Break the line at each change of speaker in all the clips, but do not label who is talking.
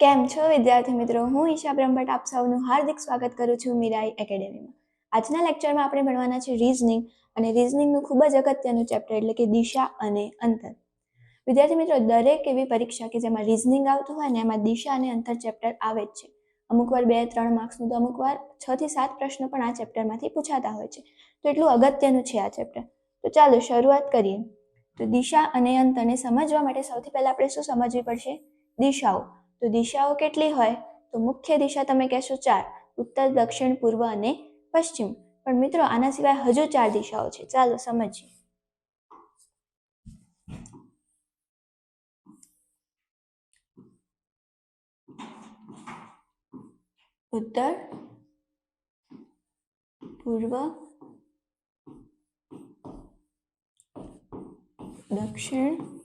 કેમ છો, વિદ્યાર્થી મિત્રો? હું ઈશા બ્રહ્મભટ્ટ, આપ સૌનું હાર્દિક સ્વાગત કરું છું મીરાઈ એકેડેમીમાં. આજના લેક્ચરમાં આપણે ભણવાના છે રીઝનિંગ અને રીઝનિંગનું ખૂબ જ અગત્યનું ચેપ્ટર એટલે કે દિશા અને અંતર. વિદ્યાર્થી મિત્રો, દરેક એવી પરીક્ષા કે જેમાં રીઝનિંગ આવતું હોય ને એમાં દિશા અને અંતર ચેપ્ટર આવે જ છે. અમુક વાર બે, ત્રણ માર્ક્સનું તો અમુક વાર છ થી સાત પ્રશ્નો પણ આ ચેપ્ટરમાંથી પૂછાતા હોય છે. તો એટલું અગત્યનું છે આ ચેપ્ટર તો ચાલો શરૂઆત કરીએ. તો દિશા અને અંતરને સમજવા માટે સૌથી પહેલા આપણે શું સમજવી પડશે? દિશાઓ. તો દિશાઓ કેટલી હોય? તો મુખ્ય દિશા તમે કહેશો ચાર, ઉત્તર, દક્ષિણ, પૂર્વ અને પશ્ચિમ. પણ મિત્રો, આના સિવાય હજુ ચાર દિશાઓ છે. ચાલો સમજીએ. ઉત્તર, પૂર્વ, દક્ષિણ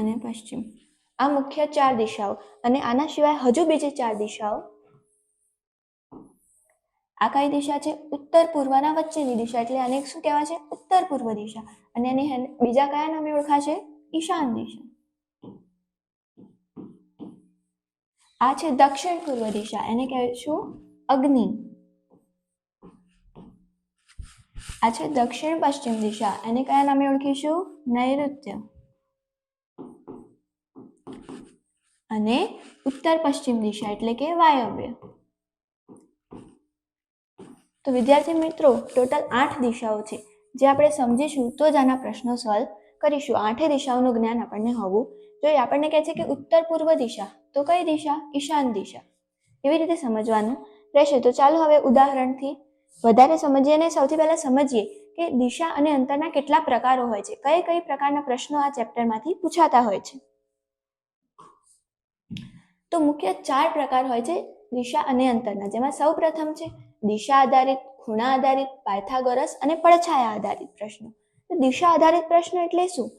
અને પશ્ચિમ. આ મુખ્ય ચાર દિશાઓ અને આના સિવાય હજુ બીજી ચાર દિશાઓ. આ કઈ દિશા છે? ઉત્તર પૂર્વના વચ્ચેની દિશા એટલે આને શું કહેવાય છે? ઉત્તર પૂર્વ દિશા. અને એની બીજા કયા નામે ઓળખાશે ઈશાન દિશા. આ છે દક્ષિણ પૂર્વ દિશા. એને કહેશું અગ્નિ. આ છે દક્ષિણ પશ્ચિમ દિશા. એને કયા નામે ઓળખીશું? નૈઋત્ય. અને ઉત્તર પશ્ચિમ દિશા એટલે કે વાયવ્ય. તો વિદ્યાર્થી મિત્રો, ટોટલ આઠ દિશાઓ છે. જે આપણે સમજીશું તો જ આના પ્રશ્નો સોલ્વ કરીશું. આઠે દિશાઓનું જ્ઞાન આપણને હોવું જોઈએ. આપણને કહે છે કે ઉત્તર પૂર્વ દિશા. તો કઈ દિશા? ઈશાન દિશા. એવી રીતે સમજવાનું રહેશે. તો ચાલો હવે ઉદાહરણથી વધારે સમજીએ અને સૌથી પહેલાં સમજીએ કે દિશા અને અંતરના કેટલા પ્રકારો હોય છે. કઈ કઈ પ્રકારના પ્રશ્નો આ ચેપ્ટરમાંથી પૂછાતા હોય છે. તો મુખ્ય ચાર પ્રકાર હોય છે, દિશા અને અંતરના, જેમાં સૌ પ્રથમ છે, દિશા આધારિત, ખૂણા આધારિત, પાયથાગોરસ અને પડછાયા આધારિત પ્રશ્નો. તો દિશા આધારિત પ્રશ્ન એટલે શું?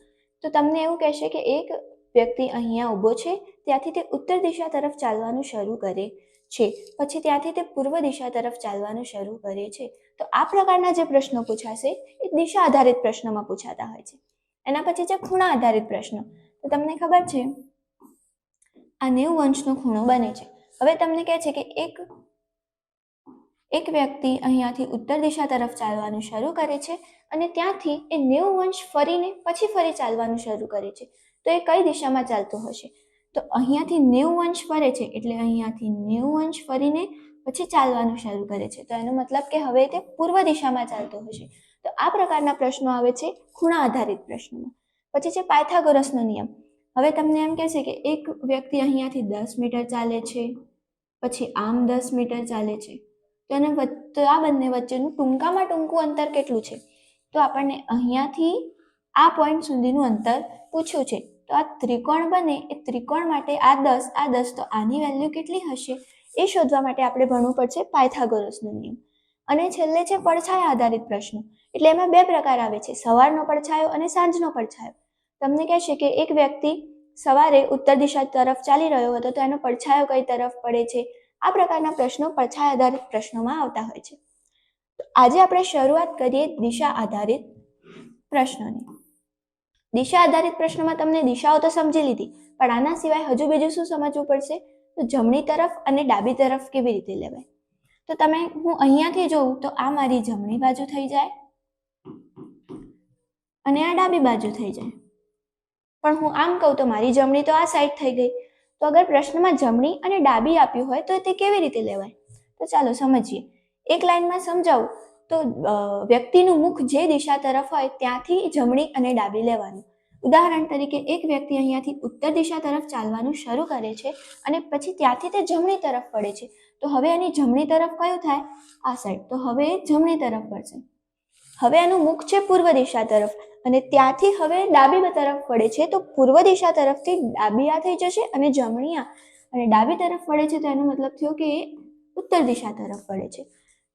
તો તમને એવું કહેશે કે એક વ્યક્તિ અહીંયા ઊભો છે, ત્યાંથી તે ઉત્તર દિશા તરફ ચાલવાનું શરૂ કરે છે, પછી ત્યાંથી તે પૂર્વ દિશા તરફ ચાલવાનું શરૂ કરે છે. તો આ પ્રકારના જે પ્રશ્નો પૂછાશે, એ દિશા આધારિત પ્રશ્નોમાં પૂછાતા હોય છે. એના પછી છે, ખૂણા આધારિત પ્રશ્નો. તો તમને ખબર છે આ નેવું અંશનો ખૂણો બને છે. હવે તમને કહે છે કે એક એક વ્યક્તિ અહીંયાથી ઉત્તર દિશા તરફ ચાલવાનું શરૂ કરે છે અને ત્યાંથી એ નેવું અંશ ફરીને પછી ફરી ચાલવાનું શરૂ કરે છે. તો એ કઈ દિશામાં ચાલતો હશે? તો અહીંયાથી નેવું અંશ ફરે છે એટલે અહીંયાથી નેવું અંશ ફરીને પછી ચાલવાનું શરૂ કરે છે. તો એનો મતલબ કે હવે તે પૂર્વ દિશામાં ચાલતો હશે. તો આ પ્રકારના પ્રશ્નો આવે છે ખૂણા આધારિત પ્રશ્નોમાં. પછી છે પાયથાગોરસનો નિયમ. હવે તમને એમ કહેશે કે એક વ્યક્તિ અહીંયાથી દસ મીટર ચાલે છે, પછી આમ દસ મીટર ચાલે છે. તો એને તો આ બંને વચ્ચેનું ટૂંકામાં ટૂંકું અંતર કેટલું છે? તો આપણને અહીંયાથી આ પોઈન્ટ સુધીનું અંતર પૂછ્યું છે. તો આ ત્રિકોણ બને, એ ત્રિકોણ માટે આ દસ આ દસ, તો આની વેલ્યુ કેટલી હશે? એ શોધવા માટે આપણે ભણવું પડશે પાયથાગોરસનો નિયમ. અને છેલ્લે છે પડછાયા આધારિત પ્રશ્નો. એટલે એમાં બે પ્રકાર આવે છે. સવારનો પડછાયો અને સાંજનો પડછાયો. તમને કહેશે કે એક વ્યક્તિ સવારે ઉત્તર દિશા તરફ ચાલી રહ્યો હતો તો એનો પડછાયો કઈ તરફ પડે છે? આ પ્રકારના પ્રશ્નો પડછાયા આધારિત પ્રશ્નોમાં આવતા હોય છે. આજે આપણે શરૂઆત કરીએ દિશા આધારિત પ્રશ્નોની. દિશા આધારિત પ્રશ્નોમાં તમને દિશાઓ તો સમજી લીધી, પણ આના સિવાય હજુ બીજું શું સમજવું પડશે? તો જમણી તરફ અને ડાબી તરફ કેવી રીતે લેવાય? તો તમે, હું અહીંયાથી જોઉં તો આ મારી જમણી બાજુ થઈ જાય અને આ ડાબી બાજુ થઈ જાય. પણ હું આમ કહું તો મારી જમણી તો આ સાઈડ થઈ ગઈ. તો અગર પ્રશ્નમાં જમણી અને ડાબી આપ્યું હોય તો તે કેવી રીતે લેવાય? તો ચાલો સમજીએ. એક લાઈનમાં સમજાવું. તો વ્યક્તિનું મુખ જે દિશા તરફ હોય ત્યાંથી જમણી અને ડાબી લેવાનું. ઉદાહરણ તરીકે એક વ્યક્તિ અહીંયાથી ઉત્તર દિશા તરફ ચાલવાનું શરૂ કરે છે અને પછી ત્યાંથી તે જમણી તરફ પડે છે. તો હવે એની જમણી તરફ કયું થાય? આ સાઈડ તો હવે જમણી તરફ પડશે હવે એનું મુખ છે પૂર્વ દિશા તરફ. અને ત્યાંથી હવે ડાબી તરફ વળે છે તો પૂર્વ દિશા તરફથી ડાબી આ થઈ જશે અને જમણી આ. અને ડાબી તરફ વળે છે તો એનો મતલબ થયો કે એ ઉત્તર દિશા તરફ વળે છે.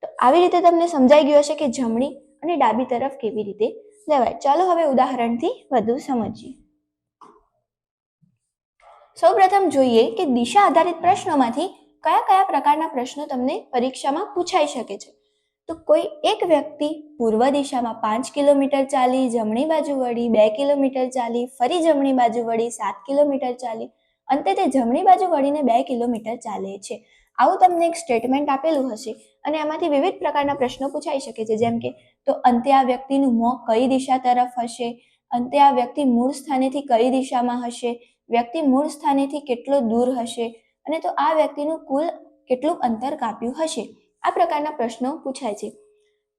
તો આવી રીતે તમને સમજાઈ ગયું હશે કે જમણી અને ડાબી તરફ કેવી રીતે લેવાય. ચાલો હવે ઉદાહરણથી વધુ સમજીએ. સૌપ્રથમ જોઈએ કે દિશા આધારિત પ્રશ્નોમાંથી કયા કયા પ્રકારના પ્રશ્નો તમને પરીક્ષામાં પૂછાઈ શકે છે. તો કોઈ એક વ્યક્તિ પૂર્વ દિશામાં પાંચ કિલોમીટર ચાલી, જમણી બાજુ વળી બે કિલોમીટર ચાલી, ફરી જમણી બાજુ વળી સાત કિલોમીટર ચાલી, અંતે તે જમણી બાજુ વળીને બે કિલોમીટર ચાલે છે. આવું તમને એક સ્ટેટમેન્ટ આપેલું હશે અને આમાંથી વિવિધ પ્રકારના પ્રશ્નો પૂછાઈ શકે છે. જેમ કે, તો અંતે આ વ્યક્તિનું મોં કઈ દિશા તરફ હશે? અંતે આ વ્યક્તિ મૂળ સ્થાનેથી કઈ દિશામાં હશે? વ્યક્તિ મૂળ સ્થાનેથી કેટલો દૂર હશે? અને તો આ વ્યક્તિનું કુલ કેટલું અંતર કાપ્યું હશે? આ પ્રકારના પ્રશ્નો પૂછાય છે.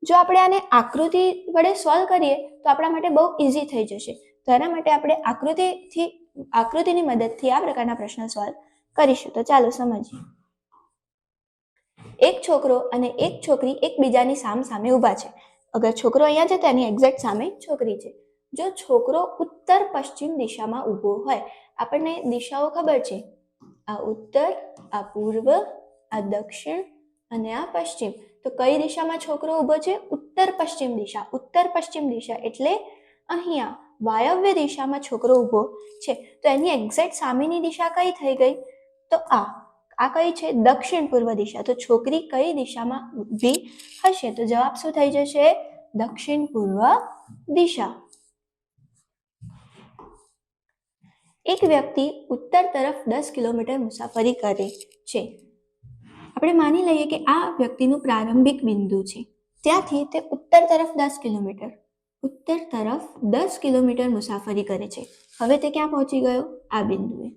જો આપણે આને આકૃતિ વડે સોલ્વ કરીએ, તો આપણા માટે બહુ ઇઝી થઈ જશે. તો એના માટે આપણે આકૃતિથી, આકૃતિની મદદથી આ પ્રકારના પ્રશ્નો સોલ્વ કરીશું. તો ચાલો સમજીએ. એક છોકરો અને એક છોકરી એકબીજાની સામ સામે ઊભા છે. અગર છોકરો અહીંયા છે, તો એની એક્ઝેક્ટ સામે છોકરી છે. જો છોકરો ઉત્તર પશ્ચિમ દિશામાં ઊભો હોય, આપણને દિશાઓ ખબર છે. આ ઉત્તર, આ પૂર્વ, આ દક્ષિણ અને આ પશ્ચિમ. તો કઈ દિશામાં છોકરો ઊભો છે? ઉત્તર પશ્ચિમ દિશા. ઉત્તર પશ્ચિમ દિશા એટલે અહીંયા વાયવ્ય દિશામાં છોકરો ઊભો છે. તો એની એક્ઝેક્ટ સામેની દિશા કઈ થઈ ગઈ? તો આ. આ કઈ છે? દક્ષિણ પૂર્વ દિશા. તો છોકરી કઈ દિશામાં ઊભી હશે? તો જવાબ શું થઈ જશે? દક્ષિણ પૂર્વ દિશા. એક વ્યક્તિ ઉત્તર તરફ દસ કિલોમીટર મુસાફરી કરે છે. આપણે માની લઈએ કે આ વ્યક્તિનું પ્રારંભિક બિંદુ છે. ત્યાંથી તે ઉત્તર તરફ દસ કિલોમીટર, ઉત્તર તરફ દસ કિલોમીટર મુસાફરી કરે છે. હવે તે ક્યાં પહોંચી ગયો? આ બિંદુએ.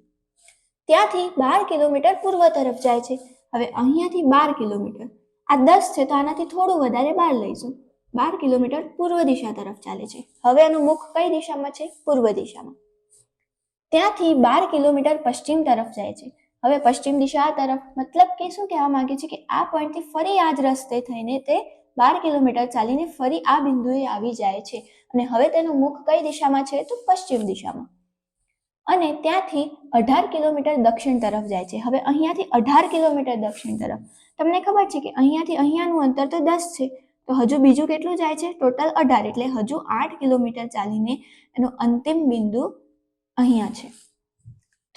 ત્યાંથી બાર કિલોમીટર પૂર્વ તરફ જાય છે. હવે અહીંયાથી બાર કિલોમીટર. આ દસ છે તો આનાથી થોડું વધારે બાર લઈશું. બાર કિલોમીટર પૂર્વ દિશા તરફ ચાલે છે. હવે એનું મુખ કઈ દિશામાં છે? પૂર્વ દિશામાં. ત્યાંથી બાર કિલોમીટર પશ્ચિમ તરફ જાય છે. હવે પશ્ચિમ દિશા તરફ, મતલબ કે શું કહેવા માંગે છે કે આ પોઈન્ટથી ફરી આ જ રસ્તે થઈને તે બાર કિલોમીટર ચાલીને ફરી આ બિંદુએ આવી જાય છે. અને હવે તેનું મુખ કઈ દિશામાં છે? તો પશ્ચિમ દિશામાં. અને ત્યાંથી અઢાર કિલોમીટર દક્ષિણ તરફ જાય છે. હવે અહીંયાથી અઢાર કિલોમીટર દક્ષિણ તરફ. તમને ખબર છે કે અહીંયાથી અહીંયાનું અંતર તો દસ છે. તો હજુ બીજું કેટલું જાય છે? ટોટલ અઢાર. એટલે હજુ આઠ કિલોમીટર ચાલીને એનું અંતિમ બિંદુ અહીંયા છે.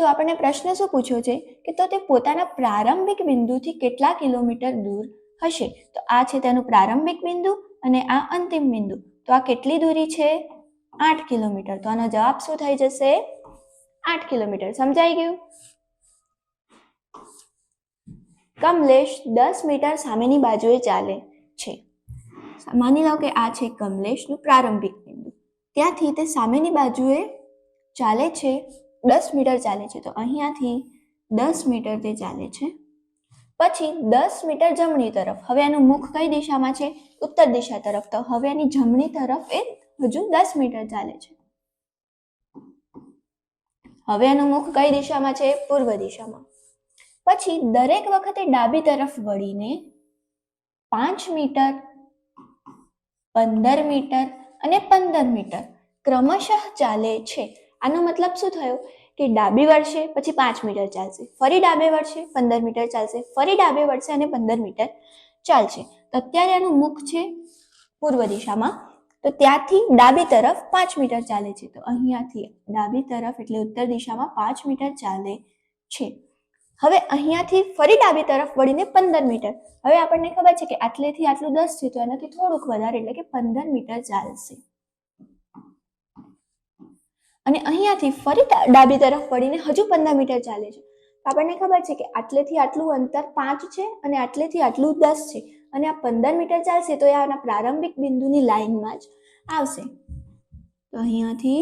તો આપણને પ્રશ્ન શું પૂછ્યો છે? કે તો તે પોતાના પ્રારંભિક બિંદુથી કેટલા કિલોમીટર દૂર હશે? તો આ છે તેનું પ્રારંભિક બિંદુ અને આ અંતિમ બિંદુ. તો આ કેટલી દૂરી છે? આઠ કિલોમીટર. તો આનો જવાબ શું થઈ જશે? આઠ કિલોમીટર. સમજાઈ ગયું? કમલેશ દસ મીટર સામેની બાજુએ ચાલે છે. માની લો કે આ છે કમલેશનું પ્રારંભિક બિંદુ. ત્યાંથી તે સામેની બાજુએ ચાલે છે. દસ મીટર ચાલે છે. તો અહીંયાથી દસ મીટર તે ચાલે છે. પછી દસ મીટર જમણી તરફ, હવે એનું મુખ કઈ દિશામાં છે? ઉત્તર દિશા તરફ. તો હવે એની જમણી તરફ એ હજુ દસ મીટર ચાલે છે. હવે એનું મુખ કઈ દિશામાં છે? પૂર્વ દિશામાં. પછી દરેક વખતે ડાબી તરફ વળીને પાંચ મીટર, પંદર મીટર અને પંદર મીટર ક્રમશઃ ચાલે છે. આનો મતલબ શું થયો? કે ડાબી વળશે, પછી પાંચ મીટર ચાલશે. ફરી ડાબે વળશે, પંદર મીટર ચાલશે. ફરી ડાબે વળશે અને પંદર મીટર ચાલશે. તો અત્યારે આનું મુખ છે પૂર્વ દિશામાં. તો ત્યાંથી ડાબી તરફ પાંચ મીટર ચાલે છે. તો અહીંયાથી ડાબી તરફ એટલે ઉત્તર દિશામાં પાંચ મીટર ચાલે છે. હવે અહીંયાથી ફરી ડાબી તરફ વળીને પંદર મીટર. હવે આપણને ખબર છે કે આટલેથી આટલું દસ છે, તો એનાથી થોડુંક વધારે એટલે કે પંદર મીટર ચાલશે. અને અહીંયાથી ફરી ડાબી તરફ વળીને હજુ પંદર મીટર ચાલે છે. આપણને ખબર છે કે આટલેથી આટલું અંતર પાંચ છે અને આટલેથી આટલું દસ છે. અને આ પંદર મીટર ચાલશે તો એ આના પ્રારંભિક બિંદુની લાઈનમાં જ આવશે. તો અહીંયાથી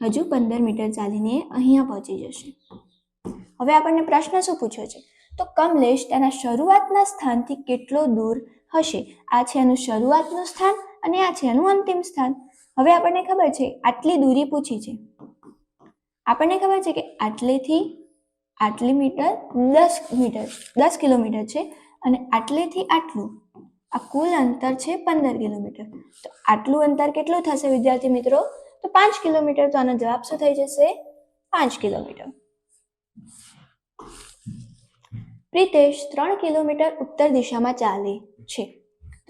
હજુ પંદર મીટર ચાલીને અહીંયા પહોંચી જશે. હવે આપણને પ્રશ્ન શું પૂછ્યો છે? તો કમલેશ તેના શરૂઆતના સ્થાનથી કેટલો દૂર હશે? આ છે એનું શરૂઆતનું સ્થાન અને આ છે એનું અંતિમ સ્થાન. હવે આપણને ખબર છે આટલી દૂરી પૂછી છે. આપણને ખબર છે કે આટલેથી આટલી મીટર દસ મીટર, દસ કિલોમીટર છે અને આટલેથી આટલું, આ કુલ અંતર છે પંદર કિલોમીટર. તો આટલું અંતર કેટલું થશે વિદ્યાર્થી મિત્રો? તો પાંચ કિલોમીટર. તો આનો જવાબ શું થઈ જશે? પાંચ કિલોમીટર. પ્રિતેશ ત્રણ કિલોમીટર ઉત્તર દિશામાં ચાલે છે.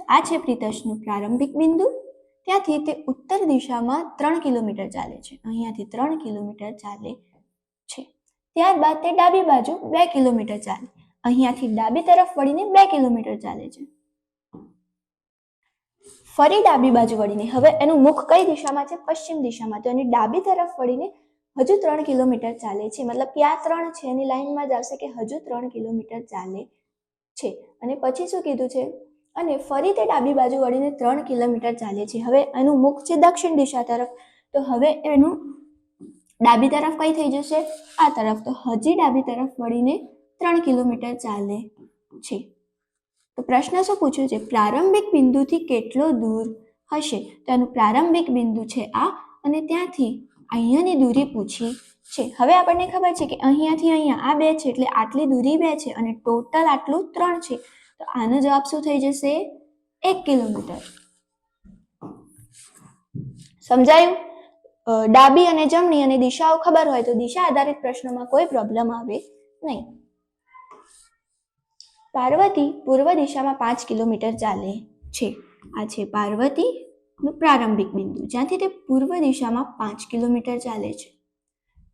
આ છે પ્રિતેશનું પ્રારંભિક બિંદુ. ત્યાંથી તે ઉત્તર દિશામાં ત્રણ કિલોમીટર ચાલે છે. અહીંયાથી ત્રણ કિલોમીટર ચાલે છે. ત્યારબાદ તે ડાબી બાજુ બે કિલોમીટર ચાલે. અહીંયાથી ડાબી તરફ વળીને બે કિલોમીટર ચાલે છે. ફરી ડાબી બાજુ વળીને. હવે એનું મુખ કઈ દિશામાં છે? પશ્ચિમ દિશામાં. તો એની ડાબી તરફ વળીને હજુ ત્રણ કિલોમીટર ચાલે છે. મતલબ કે આ ત્રણ છે એની લાઈનમાં જ આવશે કે હજુ ત્રણ કિલોમીટર ચાલે છે. અને પછી શું કીધું છે? અને ફરી તે ડાબી બાજુ વળીને ત્રણ કિલોમીટર ચાલે છે. હવે એનું મુખ છે દક્ષિણ દિશા તરફ. તો હવે એનું ડાબી તરફ કઈ થઈ જશે? આ તરફ. તો હજી ડાબી તરફ વળીને ત્રણ કિલોમીટર ચાલે છે. તો પ્રશ્ન શું પૂછ્યો છે? પ્રારંભિક બિંદુથી કેટલો દૂર હશે? તો એનું પ્રારંભિક બિંદુ છે આ અને ત્યાંથી અહીંયાની દૂરી પૂછી છે. હવે આપણને ખબર છે કે અહીંયાથી અહીંયા આ બે છે એટલે આટલી દૂરી બે છે અને ટોટલ આટલું ત્રણ છે. તો આનો જવાબ શું થઈ જશે એક કિલોમીટર સમજાયું ડાબી અને જમણી અને દિશાઓ ખબર હોય તો દિશા આધારિત પ્રશ્નોમાં કોઈ પ્રોબ્લેમ આવે નહીં. પાર્વતી પૂર્વ દિશામાં પાંચ કિલોમીટર ચાલે છે. આ છે પાર્વતીનું પ્રારંભિક બિંદુ, જ્યાંથી તે પૂર્વ દિશામાં પાંચ કિલોમીટર ચાલે છે.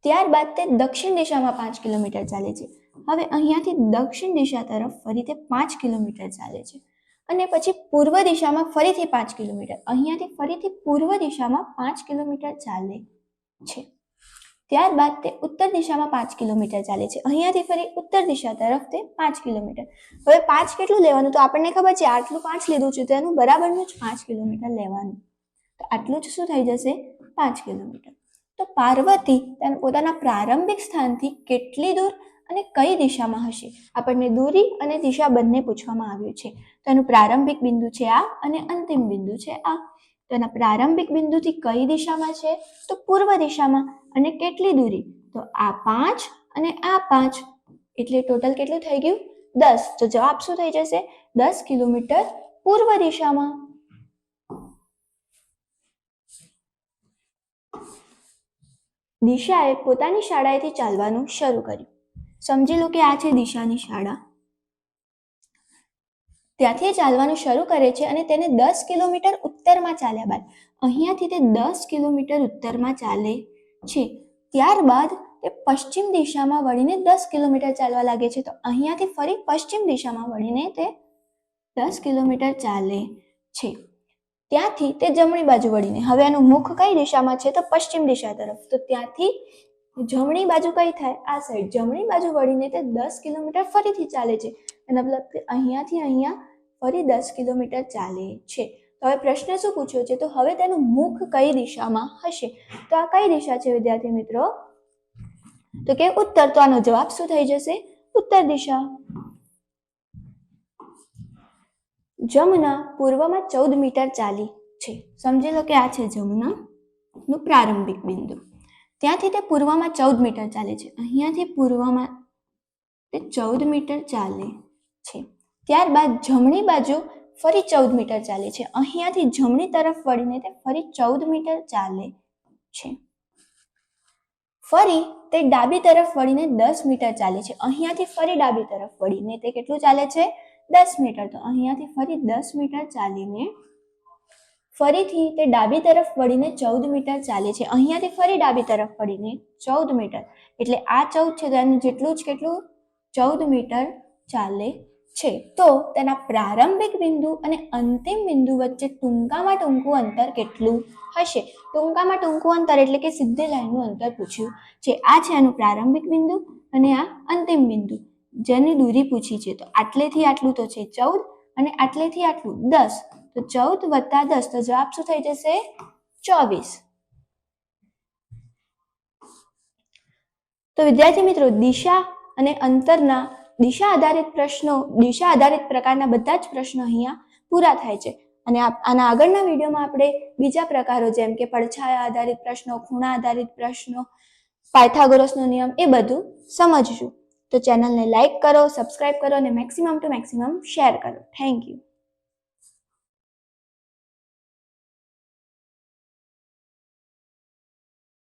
ત્યારબાદ તે દક્ષિણ દિશામાં પાંચ કિલોમીટર ચાલે છે. હવે અહીંયાથી દક્ષિણ દિશા તરફ ફરી તે પાંચ કિલોમીટર ચાલે છે. અને પછી પૂર્વ દિશામાં ફરીથી પાંચ કિલોમીટર, અહીંયાથી ફરીથી પૂર્વ દિશામાં પાંચ કિલોમીટર ચાલે છે. ત્યારબાદ તે ઉત્તર દિશામાં પાંચ કિલોમીટર ચાલે છે. અહીંયાથી ફરી ઉત્તર દિશા તરફ તે પાંચ કિલોમીટર. હવે પાંચ કેટલું લેવાનું? તો આપણને ખબર છે, આટલું પાંચ લીધું છે, તો એનું બરાબરનું જ પાંચ કિલોમીટર લેવાનું. તો આટલું જ શું થઈ જશે? પાંચ કિલોમીટર. તો પાર્વતી તેના પોતાના પ્રારંભિક સ્થાનથી કેટલી દૂર? અને કઈ દિશામાં હશે? આપણને દૂરી અને દિશા બંને પૂછવામાં આવ્યું છે. તો એનું પ્રારંભિક બિંદુ છે આ અને અંતિમ બિંદુ છે આ. તો એના પ્રારંભિક બિંદુથી કઈ દિશામાં છે? તો પૂર્વ દિશામાં. અને કેટલી દૂરી? તો આ પાંચ અને આ પાંચ. એટલે ટોટલ કેટલું થઈ ગયું? દસ. તો જવાબ શું થઈ જશે? દસ કિલોમીટર પૂર્વ દિશામાં. દિશાએ પોતાની શાળાએથી ચાલવાનું શરૂ કર્યું. સમજી લો કે આ છે દિશાની શાળા. ત્યાંથી ચાલવાનું શરૂ કરે છે અને તેને દસ કિલોમીટર ઉત્તરમાં ચાલ્યા બાદ, અહીંયાથી તે દસ કિલોમીટર ઉત્તરમાં ચાલે છે. ત્યારબાદ તે પશ્ચિમ દિશામાં વળીને દસ કિલોમીટર ચાલવા લાગે છે. તો અહીંયાથી ફરી પશ્ચિમ દિશામાં વળીને તે દસ કિલોમીટર ચાલે છે. ત્યાંથી તે જમણી બાજુ વળીને. હવે એનું મુખ કઈ દિશામાં છે? તો પશ્ચિમ દિશા તરફ. તો ત્યાંથી જમણી બાજુ કઈ થાય? આ સાઈડ જમણી બાજુ વળીને તે દસ કિલોમીટર ફરીથી ચાલે છે. અને મતલબ કે અહીંયાથી અહીંયા ફરી દસ કિલોમીટર ચાલે છે. તો હવે પ્રશ્ન શું પૂછ્યો છે? તો હવે તેનું મુખ કઈ દિશામાં હશે? તો આ કઈ દિશા છે, વિદ્યાર્થી મિત્રો? તો કે ઉત્તર. તો આનો જવાબ શું થઈ જશે? ઉત્તર દિશા. જમુના પૂર્વમાં ચૌદ મીટર ચાલી છે. સમજી લો કે આ છે જમુના નું પ્રારંભિક બિંદુ. ત્યાંથી તે પૂર્વમાં ચૌદ મીટર ચાલે છે. અહીંયાથી પૂર્વમાં તે ચૌદ મીટર ચાલે છે. ત્યારબાદ જમણી બાજુ ફરી ચૌદ મીટર ચાલે છે. અહીંયાથી જમણી તરફ વળીને તે ફરી ચૌદ મીટર ચાલે છે. ફરી તે ડાબી તરફ વળીને દસ મીટર ચાલે છે. અહીંયાથી ફરી ડાબી તરફ વળીને તે કેટલું ચાલે છે? દસ મીટર. તો અહીંયાથી ફરી દસ મીટર ચાલીને ફરીથી તે ડાબી તરફ વળીને ચૌદ મીટર ચાલે છે. અહીંયાથી ફરી ડાબી તરફ વળીને ચૌદ મીટર. એટલે આ ચૌદ છે તેનું જેટલું જ કેટલું? ચૌદ મીટર ચાલે છે. તો તેના પ્રારંભિક બિંદુ અને અંતિમ બિંદુ વચ્ચે ટૂંકામાં ટૂંકું અંતર કેટલું હશે? ટૂંકામાં ટૂંકું અંતર એટલે કે સીધી લાઈનનું અંતર પૂછ્યું. છે આ છે એનું પ્રારંભિક બિંદુ અને આ અંતિમ બિંદુ. જેની દૂરી પૂછી છે. તો આટલેથી આટલું તો છે ચૌદ અને આટલેથી આટલું દસ. તો ચૌદ વત્તા દસ, તો જવાબ શું થઈ જશે? ચોવીસ. તો વિદ્યાર્થી મિત્રો, દિશા અને અંતરના દિશા આધારિત પ્રશ્નો, દિશા આધારિત પ્રકારના બધા જ પ્રશ્નો અહીંયા પૂરા થાય છે. અને આના આગળના વિડીયોમાં આપણે બીજા પ્રકારો જેમ કે પડછાયા આધારિત પ્રશ્નો, ખૂણા આધારિત પ્રશ્નો, પાયથાગોરસનો નિયમ એ બધું સમજશું. તો ચેનલને લાઇક કરો, સબસ્ક્રાઇબ કરો અને મેક્સિમમ ટુ મેક્સિમમ શેર કરો. Thank you.